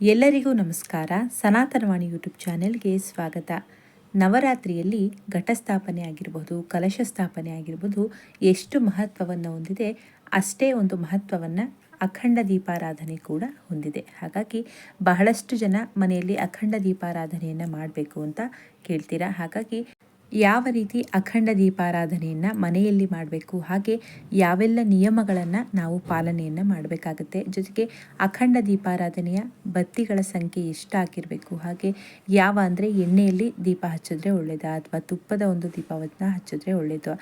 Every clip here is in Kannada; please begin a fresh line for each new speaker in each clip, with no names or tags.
ಎಲ್ಲರಿಗೂ ನಮಸ್ಕಾರ. ಸನಾತನವಾಣಿ ಯೂಟ್ಯೂಬ್ ಚಾನೆಲ್ಗೆ ಸ್ವಾಗತ. ನವರಾತ್ರಿಯಲ್ಲಿ ಘಟಸ್ಥಾಪನೆ ಆಗಿರ್ಬೋದು, ಕಲಶ ಸ್ಥಾಪನೆ ಆಗಿರ್ಬೋದು ಎಷ್ಟು ಮಹತ್ವವನ್ನು ಹೊಂದಿದೆ, ಅಷ್ಟೇ ಒಂದು ಮಹತ್ವವನ್ನು ಅಖಂಡ ದೀಪಾರಾಧನೆ ಕೂಡ ಹೊಂದಿದೆ. ಹಾಗಾಗಿ ಬಹಳಷ್ಟು ಜನ ಮನೆಯಲ್ಲಿ ಅಖಂಡ ದೀಪಾರಾಧನೆಯನ್ನು ಮಾಡಬೇಕು ಅಂತ ಕೇಳ್ತೀರಾ? ಹಾಗಾಗಿ ಯಾವ ರೀತಿ ಅಖಂಡ ದೀಪಾರಾಧನೆಯನ್ನು ಮನೆಯಲ್ಲಿ ಮಾಡಬೇಕು, ಹಾಗೆ ಯಾವೆಲ್ಲ ನಿಯಮಗಳನ್ನು ನಾವು ಪಾಲನೆಯನ್ನು ಮಾಡಬೇಕಾಗುತ್ತೆ. ಜೊತೆಗೆ ಅಖಂಡ ದೀಪಾರಾಧನೆಯ ಬತ್ತಿಗಳ ಸಂಖ್ಯೆ ಎಷ್ಟು ಹಾಕಿರಬೇಕು, ಹಾಗೆ ಯಾವ ಅಂದರೆ ಎಣ್ಣೆಯಲ್ಲಿ ದೀಪ ಹಚ್ಚಿದ್ರೆ ಒಳ್ಳೆಯದಾ ಅಥವಾ ತುಪ್ಪದ ಒಂದು ದೀಪವನ್ನು ಹಚ್ಚಿದ್ರೆ ಒಳ್ಳೆಯದು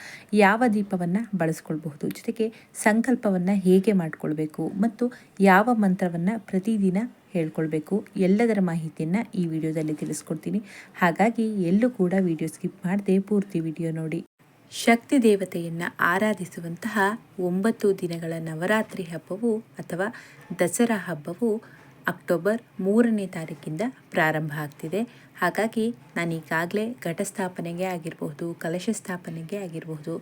ಯಾವ ದೀಪವನ್ನು ಬಳಸ್ಕೊಳ್ಬಹುದು, ಜೊತೆಗೆ ಸಂಕಲ್ಪವನ್ನು ಹೇಗೆ ಮಾಡಿಕೊಳ್ಬೇಕು, ಮತ್ತು ಯಾವ ಮಂತ್ರವನ್ನು ಪ್ರತಿದಿನ ಹೇಳ್ಕೊಳ್ಬೇಕು. ಎಲ್ಲದರ ಮಾಹಿತಿಯನ್ನು ಈ ವಿಡಿಯೋದಲ್ಲಿ ತಿಳಿಸ್ಕೊಡ್ತೀನಿ. ಹಾಗಾಗಿ ಎಲ್ಲೂ ಕೂಡ ವಿಡಿಯೋ ಸ್ಕಿಪ್ ಮಾಡದೆ ಪೂರ್ತಿ ವಿಡಿಯೋ ನೋಡಿ. ಶಕ್ತಿ ದೇವತೆಯನ್ನು ಆರಾಧಿಸುವಂತಹ ಒಂಬತ್ತು ದಿನಗಳ ನವರಾತ್ರಿ ಹಬ್ಬವು ಅಥವಾ ದಸರಾ ಹಬ್ಬವು ಅಕ್ಟೋಬರ್ ಮೂರನೇ ತಾರೀಕಿಂದ ಪ್ರಾರಂಭ ಆಗ್ತಿದೆ. ಹಾಗಾಗಿ ನಾನು ಈಗಾಗಲೇ ಘಟಸ್ಥಾಪನೆಗೆ ಆಗಿರಬಹುದು, ಕಲಶ ಸ್ಥಾಪನೆಗೆ ಆಗಿರಬಹುದು,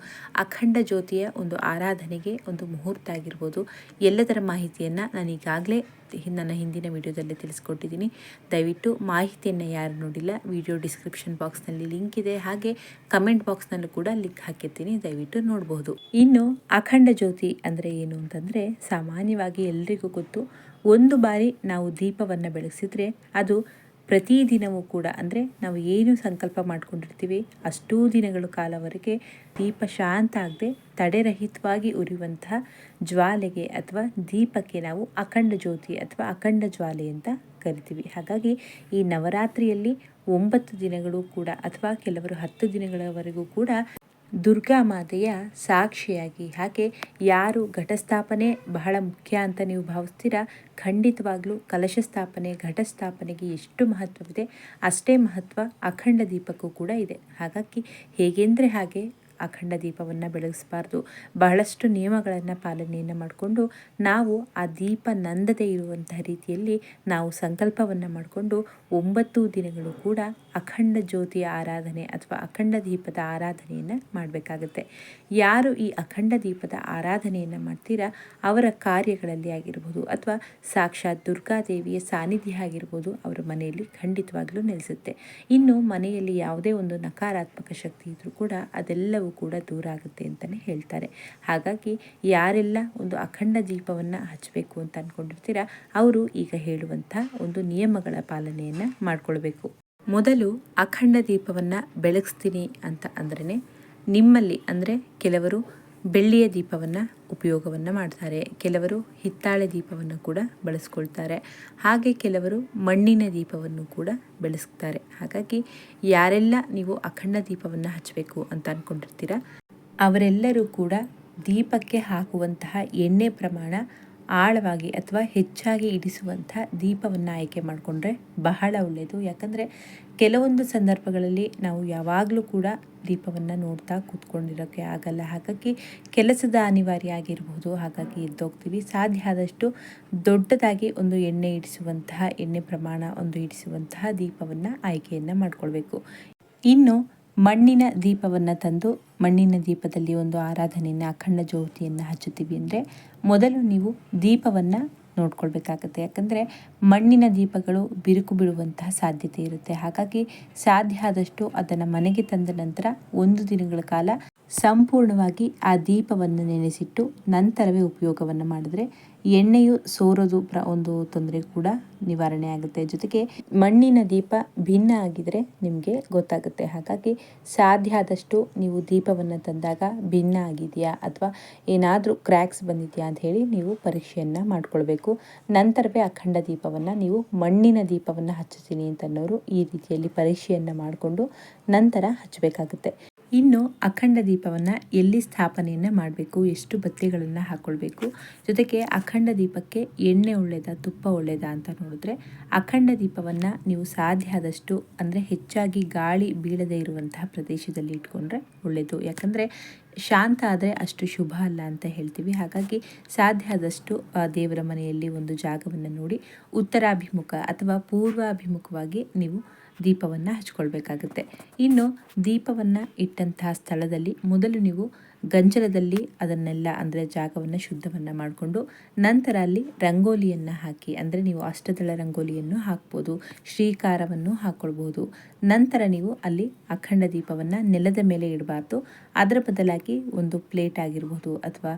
ಅಖಂಡ ಜ್ಯೋತಿಯ ಒಂದು ಆರಾಧನೆಗೆ ಒಂದು ಮುಹೂರ್ತ ಆಗಿರ್ಬೋದು, ಎಲ್ಲದರ ಮಾಹಿತಿಯನ್ನು ನಾನು ಈಗಾಗಲೇ ನನ್ನ ಹಿಂದಿನ ವಿಡಿಯೋದಲ್ಲಿ ತಿಳಿಸ್ಕೊಟ್ಟಿದ್ದೀನಿ. ದಯವಿಟ್ಟು ಮಾಹಿತಿಯನ್ನು ಯಾರು ನೋಡಿಲ್ಲ, ವಿಡಿಯೋ ಡಿಸ್ಕ್ರಿಪ್ಷನ್ ಬಾಕ್ಸ್ನಲ್ಲಿ ಲಿಂಕ್ ಇದೆ, ಹಾಗೆ ಕಮೆಂಟ್ ಬಾಕ್ಸ್ನಲ್ಲೂ ಕೂಡ ಲಿಂಕ್ ಹಾಕಿರ್ತೀನಿ, ದಯವಿಟ್ಟು ನೋಡಬಹುದು ಇನ್ನು ಅಖಂಡ ಜ್ಯೋತಿ ಅಂದರೆ ಏನು ಅಂತಂದರೆ ಸಾಮಾನ್ಯವಾಗಿ ಎಲ್ರಿಗೂ ಗೊತ್ತು ಒಂದು ಬಾರಿ ನಾವು ದೀಪವನ್ನು ಬೆಳೆಸಿದರೆ ಅದು ಪ್ರತಿದಿನವೂ ಕೂಡ ಅಂದರೆ ನಾವು ಏನು ಸಂಕಲ್ಪ ಮಾಡಿಕೊಂಡಿರ್ತೀವಿ ಅಷ್ಟೂ ದಿನಗಳ ಕಾಲವರೆಗೆ ದೀಪ ಶಾಂತ ಆಗದೆ ತಡೆರಹಿತವಾಗಿ ಉರಿಯುವಂತಹ ಜ್ವಾಲೆಗೆ ಅಥವಾ ದೀಪಕ್ಕೆ ನಾವು ಅಖಂಡ ಜ್ಯೋತಿ ಅಥವಾ ಅಖಂಡ ಜ್ವಾಲೆ ಅಂತ ಕರಿತೀವಿ. ಹಾಗಾಗಿ ಈ ನವರಾತ್ರಿಯಲ್ಲಿ ಒಂಬತ್ತು ದಿನಗಳು ಕೂಡ ಅಥವಾ ಕೆಲವರು ಹತ್ತು ದಿನಗಳವರೆಗೂ ಕೂಡ ದುರ್ಗಾ ಮಾತೆಯ ಸಾಕ್ಷಿಯಾಗಿ. ಹಾಗೆ ಯಾರು ಘಟಸ್ಥಾಪನೆ ಬಹಳ ಮುಖ್ಯ ಅಂತ ನೀವು ಭಾವಿಸ್ತೀರಾ? ಖಂಡಿತವಾಗ್ಲೂ ಕಲಶ ಸ್ಥಾಪನೆ ಘಟಸ್ಥಾಪನೆಗೆ ಎಷ್ಟು ಮಹತ್ವವಿದೆ, ಅಷ್ಟೇ ಮಹತ್ವ ಅಖಂಡ ದೀಪಕ್ಕೂ ಕೂಡ ಇದೆ. ಹಾಗಾಗಿ ಹೇಗೆಂದರೆ ಹಾಗೆ ಅಖಂಡ ದೀಪವನ್ನು ಬೆಳಗಿಸಬಾರ್ದು. ಬಹಳಷ್ಟು ನಿಯಮಗಳನ್ನು ಪಾಲನೆಯನ್ನು ಮಾಡಿಕೊಂಡು ನಾವು ಆ ದೀಪ ನಂದದೇ ಇರುವಂತಹ ರೀತಿಯಲ್ಲಿ ನಾವು ಸಂಕಲ್ಪವನ್ನು ಮಾಡಿಕೊಂಡು ಒಂಬತ್ತು ದಿನಗಳು ಕೂಡ ಅಖಂಡ ಜ್ಯೋತಿಯ ಆರಾಧನೆ ಅಥವಾ ಅಖಂಡ ದೀಪದ ಆರಾಧನೆಯನ್ನು ಮಾಡಬೇಕಾಗುತ್ತೆ. ಯಾರು ಈ ಅಖಂಡ ದೀಪದ ಆರಾಧನೆಯನ್ನು ಮಾಡ್ತೀರಾ ಅವರ ಕಾರ್ಯಗಳಲ್ಲಿ ಆಗಿರ್ಬೋದು ಅಥವಾ ಸಾಕ್ಷಾತ್ ದುರ್ಗಾದೇವಿಯ ಸಾನ್ನಿಧ್ಯ ಆಗಿರ್ಬೋದು ಅವರ ಮನೆಯಲ್ಲಿ ಖಂಡಿತವಾಗಲೂ ನೆಲೆಸುತ್ತೆ. ಇನ್ನು ಮನೆಯಲ್ಲಿ ಯಾವುದೇ ಒಂದು ನಕಾರಾತ್ಮಕ ಶಕ್ತಿ ಇದ್ದರೂ ಕೂಡ ಅದೆಲ್ಲವೂ ಕೂಡ ದೂರ ಆಗುತ್ತೆ ಅಂತಲೇ ಹೇಳ್ತಾರೆ. ಹಾಗಾಗಿ ಯಾರೆಲ್ಲ ಒಂದು ಅಖಂಡ ದೀಪವನ್ನು ಹಚ್ಚಬೇಕು ಅಂತ ಅಂದ್ಕೊಂಡಿರ್ತೀರಾ ಅವರು ಈಗ ಹೇಳುವಂಥ ಒಂದು ನಿಯಮಗಳ ಪಾಲನೆಯನ್ನು ಮಾಡಿಕೊಳ್ಬೇಕು. ಮೊದಲು ಅಖಂಡ ದೀಪವನ್ನು ಬೆಳಗಿಸ್ತೀನಿ ಅಂತ ಅಂದ್ರೇ ನಿಮ್ಮಲ್ಲಿ ಅಂದರೆ ಕೆಲವರು ಬೆಳ್ಳಿಯ ದೀಪವನ್ನು ಉಪಯೋಗವನ್ನು ಮಾಡ್ತಾರೆ. ಕೆಲವರು ಹಿತ್ತಾಳೆ ದೀಪವನ್ನು ಕೂಡ ಬಳಸ್ಕೊಳ್ತಾರೆ. ಹಾಗೆ ಕೆಲವರು ಮಣ್ಣಿನ ದೀಪವನ್ನು ಕೂಡ ಬೆಳೆಸ್ತಾರೆ. ಹಾಗಾಗಿ ಯಾರೆಲ್ಲ ನೀವು ಅಖಂಡ ದೀಪವನ್ನು ಹಚ್ಚಬೇಕು ಅಂತ ಅಂದ್ಕೊಂಡಿರ್ತೀರ ಅವರೆಲ್ಲರೂ ಕೂಡ ದೀಪಕ್ಕೆ ಹಾಕುವಂತಹ ಎಣ್ಣೆ ಪ್ರಮಾಣ ಆಳವಾಗಿ ಅಥವಾ ಹೆಚ್ಚಾಗಿ ಇಡಿಸುವಂಥ ದೀಪವನ್ನು ಆಯ್ಕೆ ಮಾಡಿಕೊಂಡ್ರೆ ಬಹಳ ಒಳ್ಳೆಯದು. ಯಾಕಂದರೆ ಕೆಲವೊಂದು ಸಂದರ್ಭಗಳಲ್ಲಿ ನಾವು ಯಾವಾಗಲೂ ಕೂಡ ದೀಪವನ್ನು ನೋಡ್ತಾ ಕೂತ್ಕೊಂಡಿರೋಕ್ಕೆ ಆಗಲ್ಲ. ಹಾಗಾಗಿ ಕೆಲಸದ ಅನಿವಾರ್ಯ ಆಗಿರಬಹುದು ಹಾಗಾಗಿ ಎದ್ದೋಗ್ತೀವಿ. ಸಾಧ್ಯ ಆದಷ್ಟು ದೊಡ್ಡದಾಗಿ ಒಂದು ಎಣ್ಣೆ ಇಡಿಸುವಂತಹ ಎಣ್ಣೆ ಪ್ರಮಾಣ ಒಂದು ಇಡಿಸುವಂತಹ ದೀಪವನ್ನು ಆಯ್ಕೆಯನ್ನು ಮಾಡಿಕೊಳ್ಬೇಕು. ಇನ್ನು ಮಣ್ಣಿನ ದೀಪವನ್ನು ತಂದು ಮಣ್ಣಿನ ದೀಪದಲ್ಲಿ ಒಂದು ಆರಾಧನೆಯನ್ನು, ಅಖಂಡ ಜ್ಯೋತಿಯನ್ನು ಹಚ್ಚುತ್ತೀವಿ ಅಂದರೆ ಮೊದಲು ನೀವು ದೀಪವನ್ನು ನೋಡ್ಕೊಳ್ಬೇಕಾಗತ್ತೆ. ಯಾಕಂದರೆ ಮಣ್ಣಿನ ದೀಪಗಳು ಬಿರುಕು ಬಿಡುವಂತಹ ಸಾಧ್ಯತೆ ಇರುತ್ತೆ. ಹಾಗಾಗಿ ಸಾಧ್ಯ ಆದಷ್ಟು ಅದನ್ನು ಮನೆಗೆ ತಂದ ನಂತರ ಒಂದು ದಿನಗಳ ಕಾಲ ಸಂಪೂರ್ಣವಾಗಿ ಆ ದೀಪವನ್ನು ನೆನೆಸಿಟ್ಟು ನಂತರವೇ ಉಪಯೋಗವನ್ನು ಮಾಡಿದ್ರೆ ಎಣ್ಣೆಯು ಸೋರೋದು ಪ್ರ ಒಂದು ತೊಂದರೆ ಕೂಡ ನಿವಾರಣೆ ಆಗುತ್ತೆ. ಜೊತೆಗೆ ಮಣ್ಣಿನ ದೀಪ ಭಿನ್ನ ಆಗಿದ್ರೆ ನಿಮಗೆ ಗೊತ್ತಾಗುತ್ತೆ. ಹಾಗಾಗಿ ಸಾಧ್ಯ ಆದಷ್ಟು ನೀವು ದೀಪವನ್ನು ತಂದಾಗ ಭಿನ್ನ ಆಗಿದೆಯಾ ಅಥವಾ ಏನಾದರೂ ಕ್ರ್ಯಾಕ್ಸ್ ಬಂದಿದೆಯಾ ಅಂತ ಹೇಳಿ ನೀವು ಪರೀಕ್ಷೆಯನ್ನು ಮಾಡಿಕೊಳ್ಬೇಕು. ನಂತರವೇ ಅಖಂಡ ದೀಪವನ್ನು ನೀವು ಮಣ್ಣಿನ ದೀಪವನ್ನು ಹಚ್ಚುತ್ತೀನಿ ಅಂತನ್ನೋರು ಈ ರೀತಿಯಲ್ಲಿ ಪರೀಕ್ಷೆಯನ್ನು ಮಾಡಿಕೊಂಡು ನಂತರ ಹಚ್ಚಬೇಕಾಗುತ್ತೆ. ಇನ್ನು ಅಖಂಡ ದೀಪವನ್ನು ಎಲ್ಲಿ ಸ್ಥಾಪನೆಯನ್ನು ಮಾಡಬೇಕು, ಎಷ್ಟು ಬತ್ತಿಗಳನ್ನು ಹಾಕ್ಕೊಳ್ಬೇಕು ಜೊತೆಗೆ ಅಖಂಡ ದೀಪಕ್ಕೆ ಎಣ್ಣೆ ಒಳ್ಳೆಯದ ತುಪ್ಪ ಒಳ್ಳೆಯದ ಅಂತ ನೋಡಿದ್ರೆ ಅಖಂಡ ದೀಪವನ್ನು ನೀವು ಸಾಧ್ಯ ಆದಷ್ಟು ಅಂದರೆ ಹೆಚ್ಚಾಗಿ ಗಾಳಿ ಬೀಳದೇ ಇರುವಂತಹ ಪ್ರದೇಶದಲ್ಲಿ ಇಟ್ಕೊಂಡ್ರೆ ಒಳ್ಳೆಯದು ಯಾಕಂದರೆ ಶಾಂತ ಆದರೆ ಅಷ್ಟು ಶುಭ ಅಲ್ಲ ಅಂತ ಹೇಳ್ತೀವಿ. ಹಾಗಾಗಿ ಸಾಧ್ಯ ಆದಷ್ಟು ದೇವರ ಮನೆಯಲ್ಲಿ ಒಂದು ಜಾಗವನ್ನು ನೋಡಿ ಉತ್ತರಾಭಿಮುಖ ಅಥವಾ ಪೂರ್ವಾಭಿಮುಖವಾಗಿ ನೀವು ದೀಪವನ್ನು ಹಚ್ಕೊಳ್ಬೇಕಾಗುತ್ತೆ. ಇನ್ನು ದೀಪವನ್ನು ಇಟ್ಟಂತಹ ಸ್ಥಳದಲ್ಲಿ ಮೊದಲು ನೀವು ಗಂಜಲದಲ್ಲಿ ಅದನ್ನೆಲ್ಲ ಅಂದರೆ ಜಾಗವನ್ನು ಶುದ್ಧವನ್ನು ಮಾಡಿಕೊಂಡು ನಂತರ ಅಲ್ಲಿ ರಂಗೋಲಿಯನ್ನು ಹಾಕಿ ಅಂದರೆ ನೀವು ಅಷ್ಟದಳ ರಂಗೋಲಿಯನ್ನು ಹಾಕ್ಬೋದು, ಶ್ರೀಕಾರವನ್ನು ಹಾಕ್ಕೊಳ್ಬೋದು ನಂತರ ನೀವು ಅಲ್ಲಿ ಅಖಂಡ ದೀಪವನ್ನು ನೆಲದ ಮೇಲೆ ಇಡಬಾರ್ದು. ಅದರ ಬದಲಾಗಿ ಒಂದು ಪ್ಲೇಟ್ ಆಗಿರ್ಬೋದು ಅಥವಾ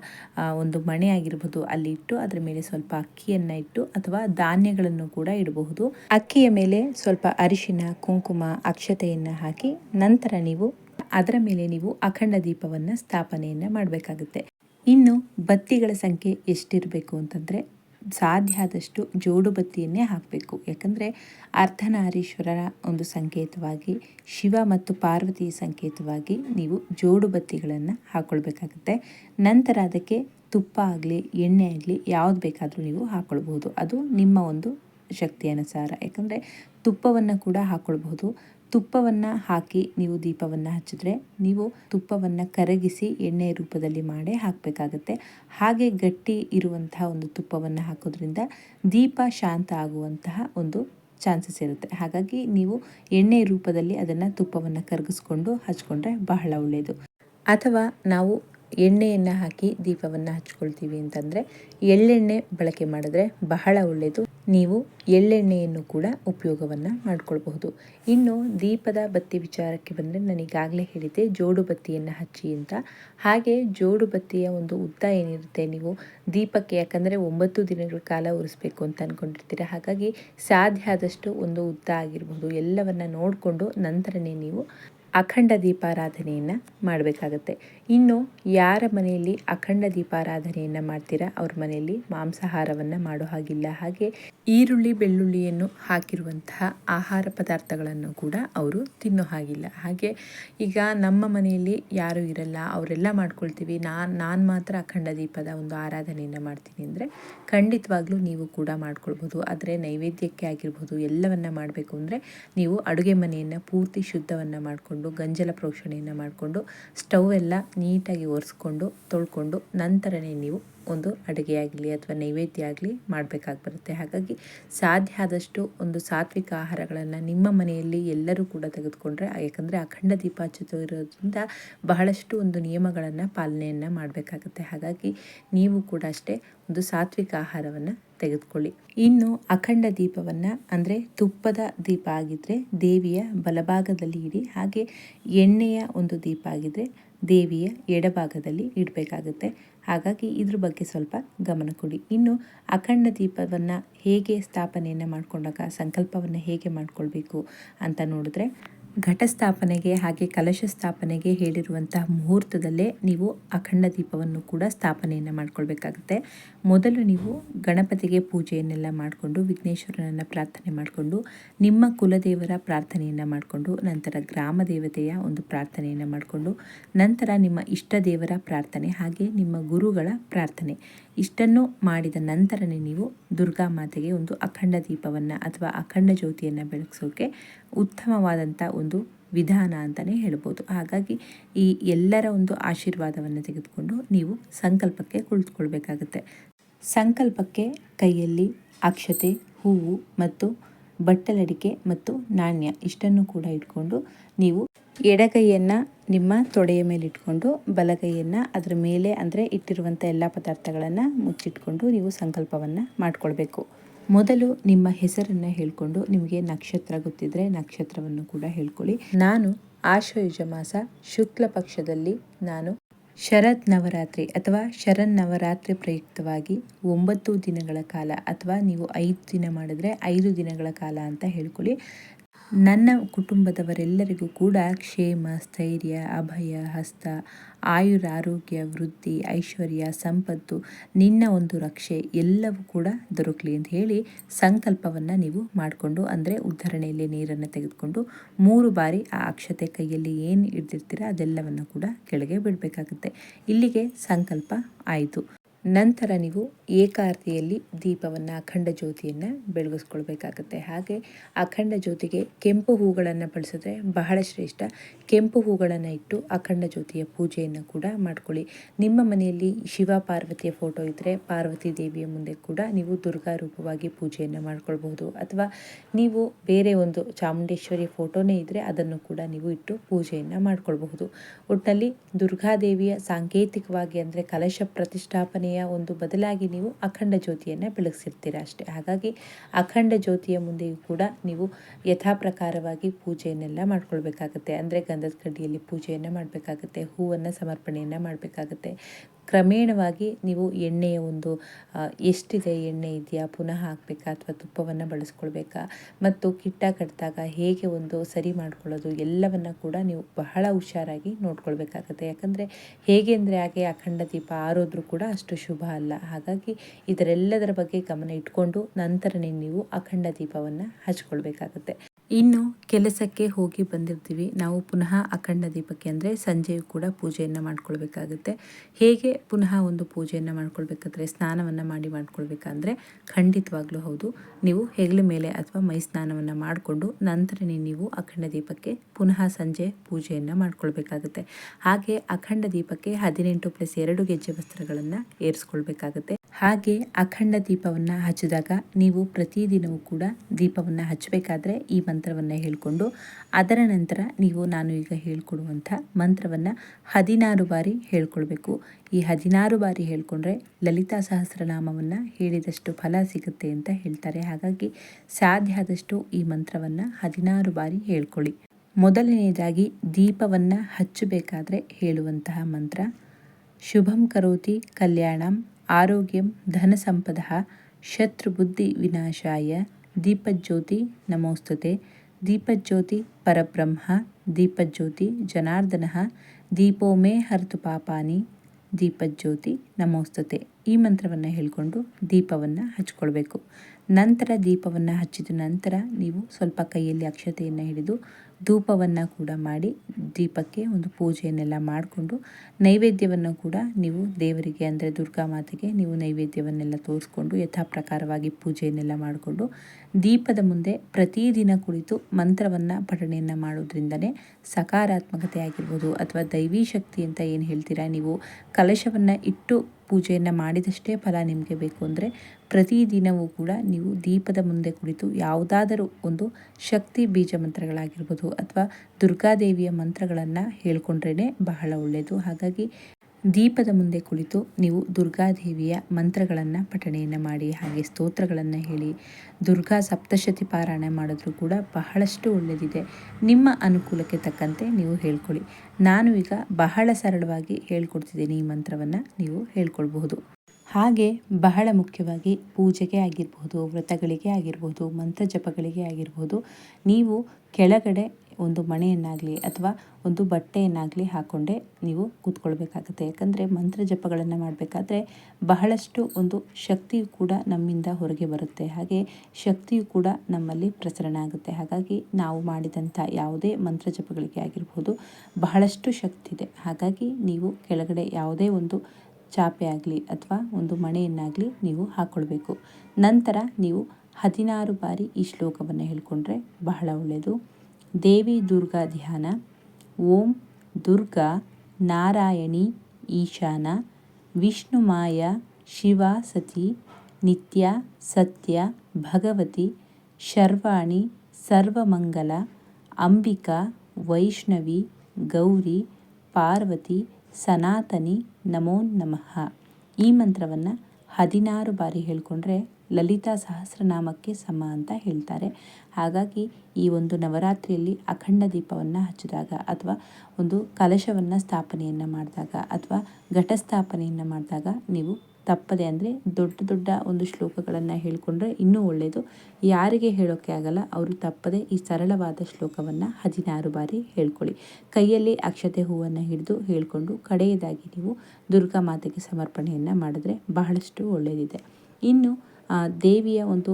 ಒಂದು ಮಣೆ ಆಗಿರ್ಬೋದು ಅಲ್ಲಿ ಇಟ್ಟು ಅದರ ಮೇಲೆ ಸ್ವಲ್ಪ ಅಕ್ಕಿಯನ್ನು ಇಟ್ಟು ಅಥವಾ ಧಾನ್ಯಗಳನ್ನು ಕೂಡ ಇಡಬಹುದು. ಅಕ್ಕಿಯ ಮೇಲೆ ಸ್ವಲ್ಪ ಅರಿಶಿನ, ಕುಂಕುಮ, ಅಕ್ಷತೆಯನ್ನು ಹಾಕಿ ನಂತರ ನೀವು ಅದರ ಮೇಲೆ ನೀವು ಅಖಂಡ ದೀಪವನ್ನು ಸ್ಥಾಪನೆಯನ್ನು ಮಾಡಬೇಕಾಗುತ್ತೆ. ಇನ್ನು ಬತ್ತಿಗಳ ಸಂಖ್ಯೆ ಎಷ್ಟಿರಬೇಕು ಅಂತಂದರೆ ಸಾಧ್ಯ ಆದಷ್ಟು ಜೋಡು ಬತ್ತಿಯನ್ನೇ ಹಾಕಬೇಕು. ಯಾಕಂದರೆ ಅರ್ಧನಾರೀಶ್ವರರ ಒಂದು ಸಂಕೇತವಾಗಿ, ಶಿವ ಮತ್ತು ಪಾರ್ವತಿ ಸಂಕೇತವಾಗಿ ನೀವು ಜೋಡು ಬತ್ತಿಗಳನ್ನು ಹಾಕ್ಕೊಳ್ಬೇಕಾಗುತ್ತೆ ನಂತರ ಅದಕ್ಕೆ ತುಪ್ಪ ಆಗಲಿ, ಎಣ್ಣೆ ಆಗಲಿ ಯಾವ್ದು ಬೇಕಾದರೂ ನೀವು ಹಾಕ್ಕೊಳ್ಬೋದು ಅದು ನಿಮ್ಮ ಒಂದು ಶಕ್ತಿ ಅನುಸಾರ. ಯಾಕಂದರೆ ತುಪ್ಪವನ್ನು ಕೂಡ ಹಾಕ್ಕೊಳ್ಬಹುದು ತುಪ್ಪವನ್ನು ಹಾಕಿ ನೀವು ದೀಪವನ್ನು ಹಚ್ಚಿದ್ರೆ ನೀವು ತುಪ್ಪವನ್ನು ಕರಗಿಸಿ ಎಣ್ಣೆ ರೂಪದಲ್ಲಿ ಮಾಡಿ ಹಾಕಬೇಕಾಗತ್ತೆ. ಹಾಗೆ ಗಟ್ಟಿ ಇರುವಂತಹ ಒಂದು ತುಪ್ಪವನ್ನು ಹಾಕೋದ್ರಿಂದ ದೀಪ ಶಾಂತ ಆಗುವಂತಹ ಒಂದು ಚಾನ್ಸಸ್ ಇರುತ್ತೆ. ಹಾಗಾಗಿ ನೀವು ಎಣ್ಣೆ ರೂಪದಲ್ಲಿ ಅದನ್ನು ತುಪ್ಪವನ್ನು ಕರಗಿಸ್ಕೊಂಡು ಹಚ್ಕೊಂಡ್ರೆ ಬಹಳ ಒಳ್ಳೆಯದು ಅಥವಾ ನಾವು ಎಣ್ಣೆಯನ್ನು ಹಾಕಿ ದೀಪವನ್ನು ಹಚ್ಕೊಳ್ತೀವಿ ಅಂತಂದರೆ ಎಳ್ಳೆಣ್ಣೆ ಬಳಕೆ ಮಾಡಿದ್ರೆ ಬಹಳ ಒಳ್ಳೆಯದು ನೀವು ಎಳ್ಳೆಣ್ಣೆಯನ್ನು ಕೂಡ ಉಪಯೋಗವನ್ನು ಮಾಡಿಕೊಳ್ಬಹುದು. ಇನ್ನು ದೀಪದ ಬತ್ತಿ ವಿಚಾರಕ್ಕೆ ಬಂದರೆ ನನಗಾಗಲೇ ಹೇಳಿದ್ದೆ, ಜೋಡು ಬತ್ತಿಯನ್ನು ಹಚ್ಚಿ ಅಂತ. ಹಾಗೆ ಜೋಡು ಬತ್ತಿಯ ಒಂದು ಉದ್ದ ಏನಿರುತ್ತೆ, ನೀವು ದೀಪಕ್ಕೆ ಯಾಕಂದರೆ ಒಂಬತ್ತು ದಿನಗಳ ಕಾಲ ಉರಿಸ್ಬೇಕು ಅಂತ ಅಂದ್ಕೊಂಡಿರ್ತೀರ ಹಾಗಾಗಿ ಸಾಧ್ಯ ಆದಷ್ಟು ಒಂದು ಉದ್ದ ಆಗಿರ್ಬೋದು, ಎಲ್ಲವನ್ನು ನೋಡಿಕೊಂಡು ನಂತರನೇ ನೀವು ಅಖಂಡ ದೀಪಾರಾಧನೆಯನ್ನು ಮಾಡಬೇಕಾಗತ್ತೆ. ಇನ್ನು ಯಾರ ಮನೆಯಲ್ಲಿ ಅಖಂಡ ದೀಪಾರಾಧನೆಯನ್ನು ಮಾಡ್ತೀರಾ? ಅವ್ರ ಮನೆಯಲ್ಲಿ ಮಾಂಸಾಹಾರವನ್ನು ಮಾಡೋ ಹಾಗಿಲ್ಲ. ಹಾಗೆ ಈರುಳ್ಳಿ, ಬೆಳ್ಳುಳ್ಳಿಯನ್ನು ಹಾಕಿರುವಂತಹ ಆಹಾರ ಪದಾರ್ಥಗಳನ್ನು ಕೂಡ ಅವರು ತಿನ್ನೋ ಹಾಗಿಲ್ಲ. ಹಾಗೆ ಈಗ ನಮ್ಮ ಮನೆಯಲ್ಲಿ ಯಾರು ಇರಲ್ಲ, ಅವರೆಲ್ಲ ಮಾಡ್ಕೊಳ್ತೀವಿ. ನಾನು ನಾನು ಮಾತ್ರ ಅಖಂಡ ದೀಪದ ಒಂದು ಆರಾಧನೆಯನ್ನು ಮಾಡ್ತೀನಿ ಅಂದರೆ ಖಂಡಿತವಾಗ್ಲೂ ನೀವು ಕೂಡ ಮಾಡ್ಕೊಳ್ಬೋದು. ಆದರೆ ನೈವೇದ್ಯಕ್ಕೆ ಆಗಿರ್ಬೋದು, ಎಲ್ಲವನ್ನು ಮಾಡಬೇಕು ಅಂದರೆ ನೀವು ಅಡುಗೆ ಮನೆಯನ್ನು ಪೂರ್ತಿ ಶುದ್ಧವನ್ನು ಮಾಡಿಕೊಂಡು, ಗಂಜಲ ಪ್ರೋಕ್ಷಣೆಯನ್ನು ಮಾಡಿಕೊಂಡು, ಸ್ಟವ್ ಎಲ್ಲ ನೀಟಾಗಿ ಒರೆಸ್ಕೊಂಡು, ತೊಳ್ಕೊಂಡು ನಂತರನೇ ನೀವು ಒಂದು ಅಡುಗೆ ಆಗಲಿ ಅಥವಾ ನೈವೇದ್ಯ ಆಗಲಿ ಮಾಡಬೇಕಾಗಿ ಬರುತ್ತೆ. ಹಾಗಾಗಿ ಸಾಧ್ಯ ಆದಷ್ಟು ಒಂದು ಸಾತ್ವಿಕ ಆಹಾರಗಳನ್ನು ನಿಮ್ಮ ಮನೆಯಲ್ಲಿ ಎಲ್ಲರೂ ಕೂಡ ತೆಗೆದುಕೊಂಡ್ರೆ, ಯಾಕಂದರೆ ಅಖಂಡ ದೀಪ ಇರೋದ್ರಿಂದ ಬಹಳಷ್ಟು ಒಂದು ನಿಯಮಗಳನ್ನು, ಪಾಲನೆಯನ್ನು ಮಾಡಬೇಕಾಗುತ್ತೆ. ಹಾಗಾಗಿ ನೀವು ಕೂಡ ಅಷ್ಟೇ ಒಂದು ಸಾತ್ವಿಕ ಆಹಾರವನ್ನು ತೆಗೆದುಕೊಳ್ಳಿ. ಇನ್ನು ಅಖಂಡ ದೀಪವನ್ನು, ಅಂದರೆ ತುಪ್ಪದ ದೀಪ ಆಗಿದ್ದರೆ ದೇವಿಯ ಬಲಭಾಗದಲ್ಲಿ ಇಡಿ, ಹಾಗೆ ಎಣ್ಣೆಯ ಒಂದು ದೀಪ ಆಗಿದ್ದರೆ ದೇವಿಯ ಎಡಭಾಗದಲ್ಲಿ ಇಡಬೇಕಾಗುತ್ತೆ. ಹಾಗಾಗಿ ಇದ್ರ ಬಗ್ಗೆ ಸ್ವಲ್ಪ ಗಮನ ಕೊಡಿ. ಇನ್ನು ಅಖಂಡ ದೀಪವನ್ನು ಹೇಗೆ ಸ್ಥಾಪನೆಯನ್ನು ಮಾಡಿಕೊಂಡಾಗ, ಸಂಕಲ್ಪವನ್ನು ಹೇಗೆ ಮಾಡಿಕೊಳ್ಬೇಕು ಅಂತ ನೋಡಿದ್ರೆ ಘಟಸ್ಥಾಪನೆಗೆ ಹಾಗೆ ಕಲಶ ಸ್ಥಾಪನೆಗೆ ಹೇಳಿರುವಂತಹ ಮುಹೂರ್ತದಲ್ಲೇ ನೀವು ಅಖಂಡ ದೀಪವನ್ನು ಕೂಡ ಸ್ಥಾಪನೆಯನ್ನು ಮಾಡಿಕೊಳ್ಬೇಕಾಗುತ್ತೆ. ಮೊದಲು ನೀವು ಗಣಪತಿಗೆ ಪೂಜೆಯನ್ನೆಲ್ಲ ಮಾಡಿಕೊಂಡು ವಿಘ್ನೇಶ್ವರನನ್ನು ಪ್ರಾರ್ಥನೆ ಮಾಡಿಕೊಂಡು ನಿಮ್ಮ ಕುಲದೇವರ ಪ್ರಾರ್ಥನೆಯನ್ನು ಮಾಡಿಕೊಂಡು ನಂತರ ಗ್ರಾಮ ದೇವತೆಯ ಒಂದು ಪ್ರಾರ್ಥನೆಯನ್ನು ಮಾಡಿಕೊಂಡು ನಂತರ ನಿಮ್ಮ ಇಷ್ಟ ದೇವರ ಪ್ರಾರ್ಥನೆ ಹಾಗೆ ನಿಮ್ಮ ಗುರುಗಳ ಪ್ರಾರ್ಥನೆ. ಇಷ್ಟನ್ನು ಮಾಡಿದ ನಂತರನೇ ನೀವು ದುರ್ಗಾ ಮಾತೆಗೆ ಒಂದು ಅಖಂಡ ದೀಪವನ್ನು ಅಥವಾ ಅಖಂಡ ಜ್ಯೋತಿಯನ್ನು ಬೆಳಗಿಸೋಕೆ ಉತ್ತಮವಾದಂಥ ಒಂದು ವಿಧಾನ ಅಂತಲೇ ಹೇಳ್ಬೋದು. ಹಾಗಾಗಿ ಈ ಎಲ್ಲರ ಒಂದು ಆಶೀರ್ವಾದವನ್ನು ತೆಗೆದುಕೊಂಡು ನೀವು ಸಂಕಲ್ಪಕ್ಕೆ ಕುಳಿತುಕೊಳ್ಬೇಕಾಗತ್ತೆ. ಸಂಕಲ್ಪಕ್ಕೆ ಕೈಯಲ್ಲಿ ಅಕ್ಷತೆ, ಹೂವು ಮತ್ತು ಬಟ್ಟಲಡಿಕೆ ಮತ್ತು ನಾಣ್ಯ ಇಷ್ಟನ್ನು ಕೂಡ ಇಟ್ಕೊಂಡು ನೀವು ಎಡಗೈಯನ್ನು ನಿಮ್ಮ ತೊಡೆಯ ಮೇಲೆ ಇಟ್ಕೊಂಡು ಬಲಗೈಯನ್ನು ಅದರ ಮೇಲೆ ಅಂದರೆ ಇಟ್ಟಿರುವಂಥ ಎಲ್ಲ ಪದಾರ್ಥಗಳನ್ನು ಮುಚ್ಚಿಟ್ಕೊಂಡು ನೀವು ಸಂಕಲ್ಪವನ್ನು ಮಾಡಿಕೊಳ್ಬೇಕು. ಮೊದಲು ನಿಮ್ಮ ಹೆಸರನ್ನು ಹೇಳ್ಕೊಂಡು ನಿಮಗೆ ನಕ್ಷತ್ರ ಗೊತ್ತಿದ್ರೆ ನಕ್ಷತ್ರವನ್ನು ಕೂಡ ಹೇಳ್ಕೊಳ್ಳಿ. ನಾನು ಆಶ್ವಯುಜ ಮಾಸ ಶುಕ್ಲ ಪಕ್ಷದಲ್ಲಿ ನಾನು ಶರದ್ ನವರಾತ್ರಿ ಅಥವಾ ಶರನ್ ನವರಾತ್ರಿ ಪ್ರಯುಕ್ತವಾಗಿ ಒಂಬತ್ತು ದಿನಗಳ ಕಾಲ ಅಥವಾ ನೀವು ಐದು ದಿನ ಮಾಡಿದ್ರೆ ಐದು ದಿನಗಳ ಕಾಲ ಅಂತ ಹೇಳ್ಕೊಳ್ಳಿ. ನನ್ನ ಕುಟುಂಬದವರೆಲ್ಲರಿಗೂ ಕೂಡ ಕ್ಷೇಮ, ಸ್ಥೈರ್ಯ, ಅಭಯ, ಹಸ್ತ, ಆಯುರ, ಆರೋಗ್ಯ, ವೃದ್ಧಿ, ಐಶ್ವರ್ಯ, ಸಂಪತ್ತು, ನಿನ್ನ ಒಂದು ರಕ್ಷೆ ಎಲ್ಲವೂ ಕೂಡ ದೊರಕಲಿ ಅಂತ ಹೇಳಿ ಸಂಕಲ್ಪವನ್ನು ನೀವು ಮಾಡಿಕೊಂಡು ಅಂದರೆ ಉದ್ಧರಣೆಯಲ್ಲಿ ನೀರನ್ನು ತೆಗೆದುಕೊಂಡು ಮೂರು ಬಾರಿ ಆ ಅಕ್ಷತೆ ಕೈಯಲ್ಲಿ ಏನು ಹಿಡ್ದಿರ್ತೀರ ಅದೆಲ್ಲವನ್ನು ಕೂಡ ಕೆಳಗೆ ಬಿಡಬೇಕಾಗುತ್ತೆ. ಇಲ್ಲಿಗೆ ಸಂಕಲ್ಪ ಆಯಿತು. ನಂತರ ನೀವು ಏಕಾರ್ತಿಯಲ್ಲಿ ದೀಪವನ್ನು ಅಖಂಡ ಜ್ಯೋತಿಯನ್ನು ಬೆಳಗಿಸ್ಕೊಳ್ಬೇಕಾಗತ್ತೆ. ಹಾಗೆ ಅಖಂಡ ಜ್ಯೋತಿಗೆ ಕೆಂಪು ಹೂಗಳನ್ನು ಬಳಸಿದ್ರೆ ಬಹಳ ಶ್ರೇಷ್ಠ. ಕೆಂಪು ಹೂಗಳನ್ನು ಇಟ್ಟು ಅಖಂಡ ಜ್ಯೋತಿಯ ಪೂಜೆಯನ್ನು ಕೂಡ ಮಾಡ್ಕೊಳ್ಳಿ. ನಿಮ್ಮ ಮನೆಯಲ್ಲಿ ಶಿವ ಪಾರ್ವತಿಯ ಫೋಟೋ ಇದ್ದರೆ ಪಾರ್ವತಿ ದೇವಿಯ ಮುಂದೆ ಕೂಡ ನೀವು ದುರ್ಗಾ ರೂಪವಾಗಿ ಪೂಜೆಯನ್ನು ಮಾಡ್ಕೊಳ್ಬಹುದು. ಅಥವಾ ನೀವು ಬೇರೆ ಒಂದು ಚಾಮುಂಡೇಶ್ವರಿ ಫೋಟೋನೇ ಇದ್ದರೆ ಅದನ್ನು ಕೂಡ ನೀವು ಇಟ್ಟು ಪೂಜೆಯನ್ನು ಮಾಡ್ಕೊಳ್ಬಹುದು. ಒಟ್ಟಿನಲ್ಲಿ ದುರ್ಗಾದೇವಿಯ ಸಾಂಕೇತಿಕವಾಗಿ ಅಂದರೆ ಕಲಶ ಪ್ರತಿಷ್ಠಾಪನೆಯ ಒಂದು ಬದಲಾಗಿ ನೀವು ಅಖಂಡ ಜ್ಯೋತಿಯನ್ನು ಬೆಳಗಿಸಿರ್ತೀರ ಅಷ್ಟೇ. ಹಾಗಾಗಿ ಅಖಂಡ ಜ್ಯೋತಿಯ ಮುಂದೆಯೂ ಕೂಡ ನೀವು ಯಥಾಪ್ರಕಾರವಾಗಿ ಪೂಜೆಯನ್ನೆಲ್ಲ ಮಾಡ್ಕೊಳ್ಬೇಕಾಗತ್ತೆ. ಅಂದರೆ ಗಂಧದ ಕಡ್ಡಿಯಲ್ಲಿ ಪೂಜೆಯನ್ನು ಮಾಡಬೇಕಾಗತ್ತೆ, ಹೂವನ್ನು ಸಮರ್ಪಣೆಯನ್ನು ಮಾಡಬೇಕಾಗತ್ತೆ ಕ್ರಮೇಣವಾಗಿ ನೀವು ಎಣ್ಣೆಯ ಒಂದು ಎಷ್ಟಿದೆ ಎಣ್ಣೆ ಇದೆಯಾ? ಪುನಃ ಹಾಕಬೇಕಾ ಅಥವಾ ತುಪ್ಪವನ್ನು ಬಳಸ್ಕೊಳ್ಬೇಕಾ? ಮತ್ತು ಕಿಟ್ಟ ಕಟ್ಟಿದಾಗ ಹೇಗೆ ಒಂದು ಸರಿ ಮಾಡ್ಕೊಳ್ಳೋದು? ಎಲ್ಲವನ್ನು ಕೂಡ ನೀವು ಬಹಳ ಹುಷಾರಾಗಿ ನೋಡ್ಕೊಳ್ಬೇಕಾಗತ್ತೆ. ಯಾಕಂದರೆ ಹೇಗೆ ಅಂದರೆ ಹಾಗೆ ಅಖಂಡ ದೀಪ ಆರೋದ್ರೂ ಕೂಡ ಅಷ್ಟು ಶುಭ ಅಲ್ಲ. ಹಾಗಾಗಿ ಇದರೆಲ್ಲದರ ಬಗ್ಗೆ ಗಮನ ಇಟ್ಕೊಂಡು ನಂತರನೇ ನೀವು ಅಖಂಡ ದೀಪವನ್ನು ಹಚ್ಕೊಳ್ಬೇಕಾಗತ್ತೆ. ಇನ್ನು ಕೆಲಸಕ್ಕೆ ಹೋಗಿ ಬಂದಿರ್ತೀವಿ. ನಾವು ಪುನಃ ಅಖಂಡ ದೀಪಕ್ಕೆ ಅಂದರೆ ಸಂಜೆಯೂ ಕೂಡ ಪೂಜೆಯನ್ನು ಮಾಡ್ಕೊಳ್ಬೇಕಾಗುತ್ತೆ. ಹೇಗೆ ಪುನಃ ಒಂದು ಪೂಜೆಯನ್ನು ಮಾಡ್ಕೊಳ್ಬೇಕಾದ್ರೆ, ಸ್ನಾನವನ್ನು ಮಾಡಿ ಮಾಡ್ಕೊಳ್ಬೇಕಂದ್ರೆ, ಖಂಡಿತವಾಗ್ಲೂ ಹೌದು. ನೀವು ಹೆಗಲ ಮೇಲೆ ಅಥವಾ ಮೈ ಸ್ನಾನವನ್ನು ಮಾಡಿಕೊಂಡು ನಂತರನೇ ನೀವು ಅಖಂಡ ದೀಪಕ್ಕೆ ಪುನಃ ಸಂಜೆ ಪೂಜೆಯನ್ನು ಮಾಡ್ಕೊಳ್ಬೇಕಾಗುತ್ತೆ. ಹಾಗೆ ಅಖಂಡ ದೀಪಕ್ಕೆ ಹದಿನೆಂಟು ಪ್ಲಸ್ ಎರಡು ಗೆಜ್ಜೆ ವಸ್ತ್ರಗಳನ್ನು ಏರಿಸ್ಕೊಳ್ಬೇಕಾಗುತ್ತೆ. ಹಾಗೆ ಅಖಂಡ ದೀಪವನ್ನು ಹಚ್ಚಿದಾಗ ನೀವು ಪ್ರತಿದಿನವೂ ಕೂಡ ದೀಪವನ್ನು ಹಚ್ಚಬೇಕಾದ್ರೆ ಈ ಮಂತ್ರವನ್ನು ಹೇಳಿಕೊಂಡು ಅದರ ನಂತರ ನೀವು ನಾನು ಈಗ ಹೇಳ್ಕೊಡುವಂಥ ಮಂತ್ರವನ್ನು ಹದಿನಾರು ಬಾರಿ ಹೇಳ್ಕೊಳ್ಬೇಕು. ಈ ಹದಿನಾರು ಬಾರಿ ಹೇಳ್ಕೊಂಡ್ರೆ ಲಲಿತಾ ಸಹಸ್ರನಾಮವನ್ನು ಹೇಳಿದಷ್ಟು ಫಲ ಸಿಗುತ್ತೆ ಅಂತ ಹೇಳ್ತಾರೆ. ಹಾಗಾಗಿ ಸಾಧ್ಯ ಆದಷ್ಟು ಈ ಮಂತ್ರವನ್ನು ಹದಿನಾರು ಬಾರಿ ಹೇಳ್ಕೊಳ್ಳಿ. ಮೊದಲನೆಯದಾಗಿ ದೀಪವನ್ನು ಹಚ್ಚಬೇಕಾದ್ರೆ ಹೇಳುವಂತಹ ಮಂತ್ರ, ಶುಭಂ ಕರೋತಿ ಕಲ್ಯಾಣಂ ಆರೋಗ್ಯಂ ಧನಸಂಪದ ಶತ್ರುಬುದ್ಧಿ ವಿನಾಶಾಯ ದೀಪಜ್ಯೋತಿ ನಮೋಸ್ತುತೆ. ದೀಪಜ್ಯೋತಿ ಪರಬ್ರಹ್ಮ. ದೀಪಜ್ಯೋತಿ ಜನಾರ್ದನ. ದೀಪೋ ಮೇ ಹರತು ಪಾಪಾನಿ. ದೀಪಜ್ಯೋತಿ ನಮೋಸ್ತುತೆ. ಈ ಮಂತ್ರವನ್ನು ಹೇಳಿಕೊಂಡು ದೀಪವನ್ನು ಹಚ್ಕೊಳ್ಬೇಕು. ನಂತರ ದೀಪವನ್ನು ಹಚ್ಚಿದ ನಂತರ ನೀವು ಸ್ವಲ್ಪ ಕೈಯಲ್ಲಿ ಅಕ್ಷತೆಯನ್ನು ಹಿಡಿದು ಧೂಪವನ್ನು ಕೂಡ ಮಾಡಿ ದೀಪಕ್ಕೆ ಒಂದು ಪೂಜೆಯನ್ನೆಲ್ಲ ಮಾಡಿಕೊಂಡು ನೈವೇದ್ಯವನ್ನು ಕೂಡ ನೀವು ದೇವರಿಗೆ ಅಂದರೆ ದುರ್ಗಾ ಮಾತೆಗೆ ನೀವು ನೈವೇದ್ಯವನ್ನೆಲ್ಲ ತೋರಿಸ್ಕೊಂಡು ಯಥಾಪ್ರಕಾರವಾಗಿ ಪೂಜೆಯನ್ನೆಲ್ಲ ಮಾಡಿಕೊಂಡು ದೀಪದ ಮುಂದೆ ಪ್ರತಿದಿನ ಕುಳಿತು ಮಂತ್ರವನ್ನು ಪಠಣೆಯನ್ನು ಮಾಡೋದ್ರಿಂದನೇ ಸಕಾರಾತ್ಮಕತೆ ಆಗಿರ್ಬೋದು ಅಥವಾ ದೈವೀ ಶಕ್ತಿ ಅಂತ ಏನು ಹೇಳ್ತೀರಾ? ನೀವು ಕಲಶವನ್ನು ಇಟ್ಟು ಪೂಜೆಯನ್ನು ಮಾಡಿದಷ್ಟೇ ಫಲ ನಿಮಗೆ ಬೇಕು ಅಂದರೆ ಪ್ರತಿದಿನವೂ ಕೂಡ ನೀವು ದೀಪದ ಮುಂದೆ ಕುಳಿತು ಯಾವುದಾದರೂ ಒಂದು ಶಕ್ತಿ ಬೀಜ ಮಂತ್ರಗಳಾಗಿರ್ಬೋದು ಅಥವಾ ದುರ್ಗಾದೇವಿಯ ಮಂತ್ರಗಳನ್ನು ಹೇಳ್ಕೊಂಡ್ರೇ ಬಹಳ ಒಳ್ಳೆಯದು. ಹಾಗಾಗಿ ದೀಪದ ಮುಂದೆ ಕುಳಿತು ನೀವು ದುರ್ಗಾದೇವಿಯ ಮಂತ್ರಗಳನ್ನು, ಪಠಣೆಯನ್ನು ಮಾಡಿ, ಹಾಗೆ ಸ್ತೋತ್ರಗಳನ್ನು ಹೇಳಿ, ದುರ್ಗಾ ಸಪ್ತಶತಿ ಪಾರಾಯಣ ಮಾಡಿದ್ರೂ ಕೂಡ ಬಹಳಷ್ಟು ಒಳ್ಳೆಯದಿದೆ ನಿಮ್ಮ ಅನುಕೂಲಕ್ಕೆ ತಕ್ಕಂತೆ ನೀವು ಹೇಳ್ಕೊಳ್ಳಿ. ನಾನು ಈಗ ಬಹಳ ಸರಳವಾಗಿ ಹೇಳ್ಕೊಡ್ತಿದ್ದೀನಿ ಈ ಮಂತ್ರವನ್ನು ನೀವು ಹೇಳ್ಕೊಳ್ಬಹುದು. ಹಾಗೆ ಬಹಳ ಮುಖ್ಯವಾಗಿ ಪೂಜೆಗೆ ಆಗಿರಬಹುದು, ವ್ರತಗಳಿಗೆ ಆಗಿರಬಹುದು ಮಂತ್ರ ಜಪಗಳಿಗೆ ಆಗಿರಬಹುದು, ನೀವು ಕೆಳಗಡೆ ಒಂದು ಮಣೆಯನ್ನಾಗಲಿ ಅಥವಾ ಒಂದು ಬಟ್ಟೆಯನ್ನಾಗಲಿ ಹಾಕ್ಕೊಂಡೇ ನೀವು ಕೂತ್ಕೊಳ್ಬೇಕಾಗುತ್ತೆ. ಯಾಕಂದರೆ ಮಂತ್ರ ಜಪಗಳನ್ನು ಮಾಡಬೇಕಾದ್ರೆ ಬಹಳಷ್ಟು ಒಂದು ಶಕ್ತಿಯು ಕೂಡ ನಮ್ಮಿಂದ ಹೊರಗೆ ಬರುತ್ತೆ. ಹಾಗೆ ಶಕ್ತಿಯು ಕೂಡ ನಮ್ಮಲ್ಲಿ ಪ್ರಸರಣ ಆಗುತ್ತೆ. ಹಾಗಾಗಿ ನಾವು ಮಾಡಿದಂಥ ಯಾವುದೇ ಮಂತ್ರ ಜಪಗಳಿಗೆ ಆಗಿರ್ಬೋದು ಬಹಳಷ್ಟು ಶಕ್ತಿ ಇದೆ. ಹಾಗಾಗಿ ನೀವು ಕೆಳಗಡೆ ಯಾವುದೇ ಒಂದು ಚಾಪೆ ಆಗಲಿ ಅಥವಾ ಒಂದು ಮಣೆಯನ್ನಾಗಲಿ ನೀವು ಹಾಕ್ಕೊಳ್ಬೇಕು ನಂತರ ನೀವು ಹದಿನಾರು ಬಾರಿ ಈ ಶ್ಲೋಕವನ್ನು ಹೇಳ್ಕೊಂಡ್ರೆ ಬಹಳ ಒಳ್ಳೆಯದು ದೇವಿ ದುರ್ಗಾ ಧ್ಯಾನ, ಓಂ ದುರ್ಗಾ ನಾರಾಯಣಿ ಈಶಾನ ವಿಷ್ಣುಮಾಯ ಶಿವ ಸತಿ, ನಿತ್ಯ ಸತ್ಯ ಭಗವತಿ, ಶರ್ವಾಣಿ ಸರ್ವಮಂಗಲ, ಅಂಬಿಕಾ ವೈಷ್ಣವಿ ಗೌರಿ ಪಾರ್ವತಿ ಸನಾತನಿ ನಮೋ ನಮಃ ಈ ಮಂತ್ರವನ್ನು ಹದಿನಾರು ಬಾರಿ ಹೇಳ್ಕೊಂಡ್ರೆ ಲಲಿತಾ ಸಹಸ್ರನಾಮಕ್ಕೆ ಸಮ ಅಂತ ಹೇಳ್ತಾರೆ. ಹಾಗಾಗಿ ಈ ಒಂದು ನವರಾತ್ರಿಯಲ್ಲಿ ಅಖಂಡ ದೀಪವನ್ನು ಹಚ್ಚಿದಾಗ ಅಥವಾ ಒಂದು ಕಲಶವನ್ನು ಸ್ಥಾಪನೆಯನ್ನು ಮಾಡಿದಾಗ ಅಥವಾ ಘಟಸ್ಥಾಪನೆಯನ್ನು ಮಾಡಿದಾಗ ನೀವು ತಪ್ಪದೆ ಅಂದರೆ ದೊಡ್ಡ ದೊಡ್ಡ ಒಂದು ಶ್ಲೋಕಗಳನ್ನು ಹೇಳಿಕೊಂಡ್ರೆ ಇನ್ನೂ ಒಳ್ಳೆಯದು ಯಾರಿಗೆ ಹೇಳೋಕ್ಕೆ ಆಗಲ್ಲ, ಅವರು ತಪ್ಪದೆ ಈ ಸರಳವಾದ ಶ್ಲೋಕವನ್ನು ಹದಿನಾರು ಬಾರಿ ಹೇಳ್ಕೊಳ್ಳಿ. ಕೈಯಲ್ಲಿ ಅಕ್ಷತೆ ಹೂವನ್ನು ಹಿಡಿದು ಹೇಳಿಕೊಂಡು ಕಡೆಯದಾಗಿ ನೀವು ದುರ್ಗಾ ಮಾತೆಗೆ ಸಮರ್ಪಣೆಯನ್ನು ಮಾಡಿದ್ರೆ ಬಹಳಷ್ಟು ಒಳ್ಳೆಯದಿದೆ ಇನ್ನು ದೇವಿಯ ಒಂದು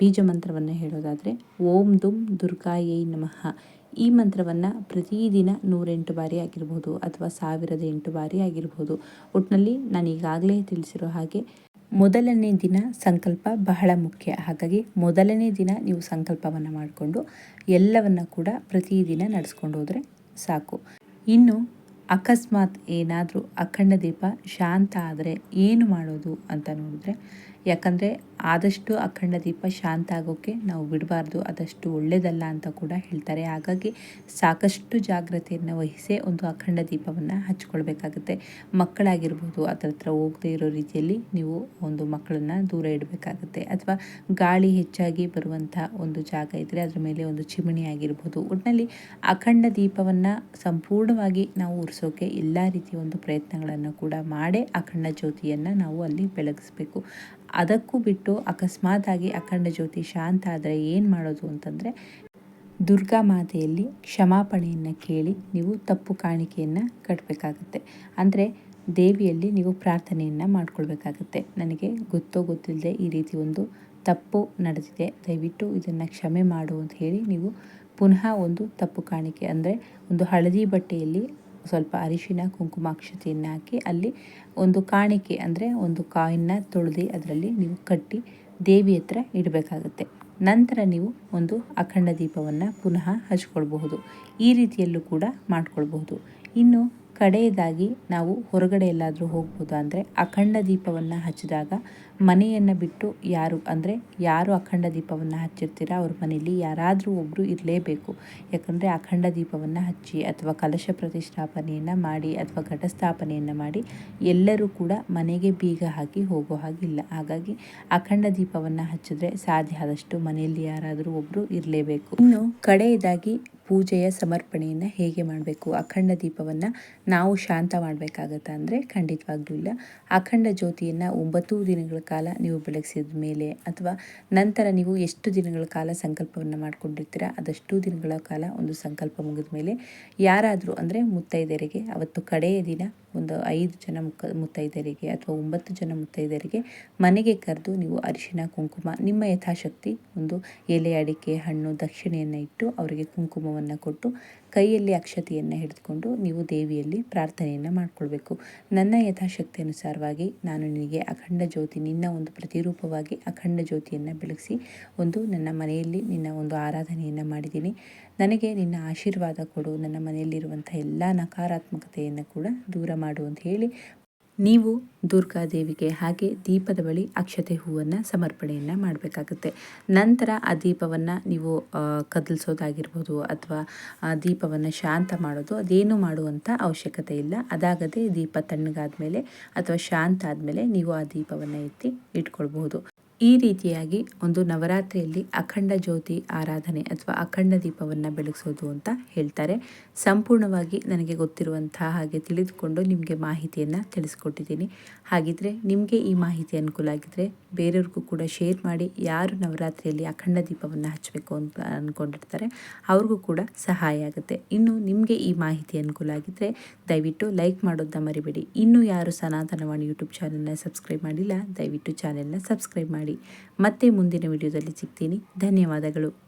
ಬೀಜ ಮಂತ್ರವನ್ನು ಹೇಳೋದಾದರೆ, ಓಂ ದುಂ ದುರ್ಗಾಯೈ ನಮಃ. ಈ ಮಂತ್ರವನ್ನು ಪ್ರತಿದಿನ ನೂರೆಂಟು ಬಾರಿ ಆಗಿರ್ಬೋದು ಅಥವಾ ಸಾವಿರದ ಎಂಟು ಬಾರಿ ಆಗಿರ್ಬೋದು. ಒಟ್ಟಿನಲ್ಲಿ ನಾನು ಈಗಾಗಲೇ ತಿಳಿಸಿರೋ ಹಾಗೆ ಮೊದಲನೇ ದಿನ ಸಂಕಲ್ಪ ಬಹಳ ಮುಖ್ಯ. ಹಾಗಾಗಿ ಮೊದಲನೇ ದಿನ ನೀವು ಸಂಕಲ್ಪವನ್ನು ಮಾಡಿಕೊಂಡು ಎಲ್ಲವನ್ನು ಕೂಡ ಪ್ರತಿದಿನ ನಡೆಸ್ಕೊಂಡು ಹೋದರೆ ಸಾಕು. ಇನ್ನು ಅಕಸ್ಮಾತ್ ಏನಾದರೂ ಅಖಂಡ ದೀಪ ಶಾಂತ ಆದರೆ ಏನು ಮಾಡೋದು ಅಂತ ನೋಡಿದ್ರೆ ಯಾಕಂದರೆ ಆದಷ್ಟು ಅಖಂಡ ದೀಪ ಶಾಂತ ಆಗೋಕ್ಕೆ ನಾವು ಬಿಡಬಾರ್ದು ಅದಷ್ಟು ಒಳ್ಳೆಯದಲ್ಲ ಅಂತ ಕೂಡ ಹೇಳ್ತಾರೆ. ಹಾಗಾಗಿ ಸಾಕಷ್ಟು ಜಾಗ್ರತೆಯನ್ನು ವಹಿಸೇ ಒಂದು ಅಖಂಡ ದೀಪವನ್ನು ಹಚ್ಕೊಳ್ಬೇಕಾಗುತ್ತೆ. ಮಕ್ಕಳಾಗಿರ್ಬೋದು ಅದ್ರ ಹತ್ರ ಹೋಗದೇ ಇರೋ ರೀತಿಯಲ್ಲಿ ನೀವು ಒಂದು ಮಕ್ಕಳನ್ನು ದೂರ ಇಡಬೇಕಾಗುತ್ತೆ. ಅಥವಾ ಗಾಳಿ ಹೆಚ್ಚಾಗಿ ಬರುವಂಥ ಒಂದು ಜಾಗ ಇದ್ದರೆ ಅದರ ಮೇಲೆ ಒಂದು ಚಿಮಣಿ ಆಗಿರ್ಬೋದು. ಒಟ್ಟಿನಲ್ಲಿ ಅಖಂಡ ದೀಪವನ್ನು ಸಂಪೂರ್ಣವಾಗಿ ನಾವು ಉರಿಸೋಕೆ ಎಲ್ಲ ರೀತಿಯ ಒಂದು ಪ್ರಯತ್ನಗಳನ್ನು ಕೂಡ ಮಾಡೇ ಅಖಂಡ ಜ್ಯೋತಿಯನ್ನು ನಾವು ಅಲ್ಲಿ ಬೆಳಗಿಸ್ಬೇಕು. ಅದಕ್ಕೂ ಬಿಟ್ಟು ಅಕಸ್ಮಾತಾಗಿ ಅಖಂಡ ಜ್ಯೋತಿ ಶಾಂತ ಆದರೆ ಏನು ಮಾಡೋದು ಅಂತಂದರೆ ದುರ್ಗಾ ಮಾತೆಯಲ್ಲಿ ಕ್ಷಮಾಪಣೆಯನ್ನು ಕೇಳಿ ನೀವು ತಪ್ಪು ಕಾಣಿಕೆಯನ್ನು ಕಟ್ಟಬೇಕಾಗುತ್ತೆ ಅಂದರೆ ದೇವಿಯಲ್ಲಿ ನೀವು ಪ್ರಾರ್ಥನೆಯನ್ನು ಮಾಡ್ಕೊಳ್ಬೇಕಾಗುತ್ತೆ. ನನಗೆ ಗೊತ್ತೋ ಗೊತ್ತಿಲ್ಲದೆ ಈ ರೀತಿ ಒಂದು ತಪ್ಪು ನಡೆದಿದೆ. ದಯವಿಟ್ಟು ಇದನ್ನು ಕ್ಷಮೆ ಮಾಡು ಅಂತ ಹೇಳಿ ನೀವು ಪುನಃ ಒಂದು ತಪ್ಪು ಕಾಣಿಕೆ ಅಂದರೆ ಒಂದು ಹಳದಿ ಬಟ್ಟೆಯಲ್ಲಿ ಸ್ವಲ್ಪ ಅರಿಶಿನ, ಕುಂಕುಮಾಕ್ಷತೆಯನ್ನು ಹಾಕಿ ಅಲ್ಲಿ ಒಂದು ಕಾಣಿಕೆ ಅಂದರೆ ಒಂದು ಕಾಯಿನ್ನ ತೊಳೆದು ಅದರಲ್ಲಿ ನೀವು ಕಟ್ಟಿ ದೇವಿ ಹತ್ರ ಇಡಬೇಕಾಗುತ್ತೆ. ನಂತರ ನೀವು ಒಂದು ಅಖಂಡ ದೀಪವನ್ನು ಪುನಃ ಹಚ್ಕೊಳ್ಬಹುದು. ಈ ರೀತಿಯಲ್ಲೂ ಕೂಡ ಮಾಡ್ಕೊಳ್ಬಹುದು. ಇನ್ನು ಕಡೆಯದಾಗಿ ನಾವು ಹೊರಗಡೆ ಎಲ್ಲಾದರೂ ಹೋಗ್ಬೋದು ಅಂದರೆ ಅಖಂಡ ದೀಪವನ್ನು ಹಚ್ಚಿದಾಗ ಮನೆಯನ್ನು ಬಿಟ್ಟು ಯಾರು, ಅಂದರೆ ಯಾರು ಅಖಂಡ ದೀಪವನ್ನು ಹಚ್ಚಿರ್ತೀರ, ಅವ್ರ ಮನೆಯಲ್ಲಿ ಯಾರಾದರೂ ಒಬ್ಬರು ಇರಲೇಬೇಕು. ಯಾಕಂದರೆ ಅಖಂಡ ದೀಪವನ್ನು ಹಚ್ಚಿ ಅಥವಾ ಕಲಶ ಪ್ರತಿಷ್ಠಾಪನೆಯನ್ನು ಮಾಡಿ ಅಥವಾ ಘಟಸ್ಥಾಪನೆಯನ್ನು ಮಾಡಿ ಎಲ್ಲರೂ ಕೂಡ ಮನೆಗೆ ಬೀಗ ಹಾಕಿ ಹೋಗೋ ಹಾಗಿಲ್ಲ. ಹಾಗಾಗಿ ಅಖಂಡ ದೀಪವನ್ನು ಹಚ್ಚಿದ್ರೆ ಸಾಧ್ಯ ಆದಷ್ಟು ಮನೆಯಲ್ಲಿ ಯಾರಾದರೂ ಒಬ್ಬರು ಇರಲೇಬೇಕು. ಇನ್ನು ಕಡೆಯದಾಗಿ ಪೂಜೆಯ ಸಮರ್ಪಣೆಯನ್ನು ಹೇಗೆ ಮಾಡಬೇಕು? ಅಖಂಡ ದೀಪವನ್ನು ನಾವು ಶಾಂತ ಮಾಡಬೇಕಾಗತ್ತಾ ಅಂದರೆ ಖಂಡಿತವಾಗ್ಲೂ ಇಲ್ಲ. ಅಖಂಡ ಜ್ಯೋತಿಯನ್ನು ಒಂಬತ್ತು ದಿನಗಳ ಕಾಲ ನೀವು ಬೆಳಗಿಸಿದ ಮೇಲೆ ಅಥವಾ ನಂತರ ನೀವು ಎಷ್ಟು ದಿನಗಳ ಕಾಲ ಸಂಕಲ್ಪವನ್ನು ಮಾಡಿಕೊಂಡಿರ್ತೀರಾ, ಅದಷ್ಟು ದಿನಗಳ ಕಾಲ ಒಂದು ಸಂಕಲ್ಪ ಮುಗಿದ ಮೇಲೆ ಯಾರಾದರೂ ಅಂದರೆ ಮುತ್ತೈದೆಯರಿಗೆ, ಅವತ್ತು ಕಡೆಯ ದಿನ ಒಂದು ಐದು ಜನ ಮುಕ್ಕ ಮುತ್ತೈದೆಯರಿಗೆ ಅಥವಾ ಒಂಬತ್ತು ಜನ ಮುತ್ತೈದೆಯರಿಗೆ ಮನೆಗೆ ಕರೆದು ನೀವು ಅರಿಶಿನ, ಕುಂಕುಮ, ನಿಮ್ಮ ಯಥಾಶಕ್ತಿ ಒಂದು ಎಲೆ, ಅಡಿಕೆ, ಹಣ್ಣು, ದಕ್ಷಿಣೆಯನ್ನು ಇಟ್ಟು ಅವರಿಗೆ ಕುಂಕುಮವನ್ನು ಕೊಟ್ಟು ಕೈಯಲ್ಲಿ ಅಕ್ಷತೆಯನ್ನು ಹಿಡಿದುಕೊಂಡು ನೀವು ದೇವಿಯಲ್ಲಿ ಪ್ರಾರ್ಥನೆಯನ್ನು ಮಾಡಿಕೊಳ್ಬೇಕು. ನನ್ನ ಯಥಾಶಕ್ತಿ ಅನುಸಾರವಾಗಿ ನಾನು ನಿನಗೆ ಅಖಂಡ ಜ್ಯೋತಿ, ನಿನ್ನ ಒಂದು ಪ್ರತಿರೂಪವಾಗಿ ಅಖಂಡ ಜ್ಯೋತಿಯನ್ನು ಬೆಳಗಿಸಿ ಒಂದು ನನ್ನ ಮನೆಯಲ್ಲಿ ನಿನ್ನ ಒಂದು ಆರಾಧನೆಯನ್ನು ಮಾಡಿದ್ದೀನಿ. ನನಗೆ ನಿನ್ನ ಆಶೀರ್ವಾದ ಕೊಡು. ನನ್ನ ಮನೆಯಲ್ಲಿರುವಂಥ ಎಲ್ಲ ನಕಾರಾತ್ಮಕತೆಯನ್ನು ಕೂಡ ದೂರ ಮಾಡು ಅಂತ ಹೇಳಿ ನೀವು ದುರ್ಗಾದೇವಿಗೆ ಹಾಗೆ ದೀಪದ ಬಳಿ ಅಕ್ಷತೆ ಹೂವನ್ನು ಸಮರ್ಪಣೆಯನ್ನು ಮಾಡಬೇಕಾಗುತ್ತೆ. ನಂತರ ಆ ದೀಪವನ್ನು ನೀವು ಕದಲಿಸೋದಾಗಿರ್ಬೋದು ಅಥವಾ, ಆ, ದೀಪವನ್ನು ಶಾಂತ ಮಾಡೋದು ಅದೇನು ಮಾಡುವಂಥ ಅವಶ್ಯಕತೆ ಇಲ್ಲ. ಅದಾಗದೆ ದೀಪ ತಣ್ಣಗಾದ ಮೇಲೆ ಅಥವಾ ಶಾಂತ ಆದಮೇಲೆ ನೀವು ಆ ದೀಪವನ್ನು ಎತ್ತಿ ಇಟ್ಕೊಳ್ಬಹುದು. ಈ ರೀತಿಯಾಗಿ ಒಂದು ನವರಾತ್ರಿಯಲ್ಲಿ ಅಖಂಡ ಜ್ಯೋತಿ ಆರಾಧನೆ ಅಥವಾ ಅಖಂಡ ದೀಪವನ್ನು ಬೆಳಗಿಸೋದು ಅಂತ ಹೇಳ್ತಾರೆ. ಸಂಪೂರ್ಣವಾಗಿ ನನಗೆ ಗೊತ್ತಿರುವಂತಹ ಹಾಗೆ ತಿಳಿದುಕೊಂಡು ನಿಮಗೆ ಮಾಹಿತಿಯನ್ನು ತಿಳಿಸ್ಕೊಟ್ಟಿದ್ದೀನಿ. ಹಾಗಿದ್ರೆ ನಿಮಗೆ ಈ ಮಾಹಿತಿ ಅನುಕೂಲ ಆಗಿದ್ರೆ ಬೇರೆಯವ್ರಿಗೂ ಕೂಡ ಶೇರ್ ಮಾಡಿ ಯಾರು ನವರಾತ್ರಿಯಲ್ಲಿ ಅಖಂಡ ದೀಪವನ್ನು ಹಚ್ಚಬೇಕು ಅಂತ ಅಂದ್ಕೊಂಡಿರ್ತಾರೆ ಅವ್ರಿಗೂ ಕೂಡ ಸಹಾಯ ಆಗುತ್ತೆ. ಇನ್ನು ನಿಮಗೆ ಈ ಮಾಹಿತಿ ಅನುಕೂಲ ಆಗಿದ್ದರೆ ದಯವಿಟ್ಟು ಲೈಕ್ ಮಾಡೋದನ್ನ ಮರಿಬೇಡಿ. ಇನ್ನೂ ಯಾರು ಸನಾತನವಾಣಿ ಯೂಟ್ಯೂಬ್ ಚಾನಲ್ನ ಸಬ್ಸ್ಕ್ರೈಬ್ ಮಾಡಿಲ್ಲ, ದಯವಿಟ್ಟು ಚಾನೆಲ್ನ ಸಬ್ಸ್ಕ್ರೈಬ್ ಮಾಡಿ ಮತ್ತೆ ಮುಂದಿನ ವಿಡಿಯೋದಲ್ಲಿ ಸಿಗ್ತೀನಿ. ಧನ್ಯವಾದಗಳು.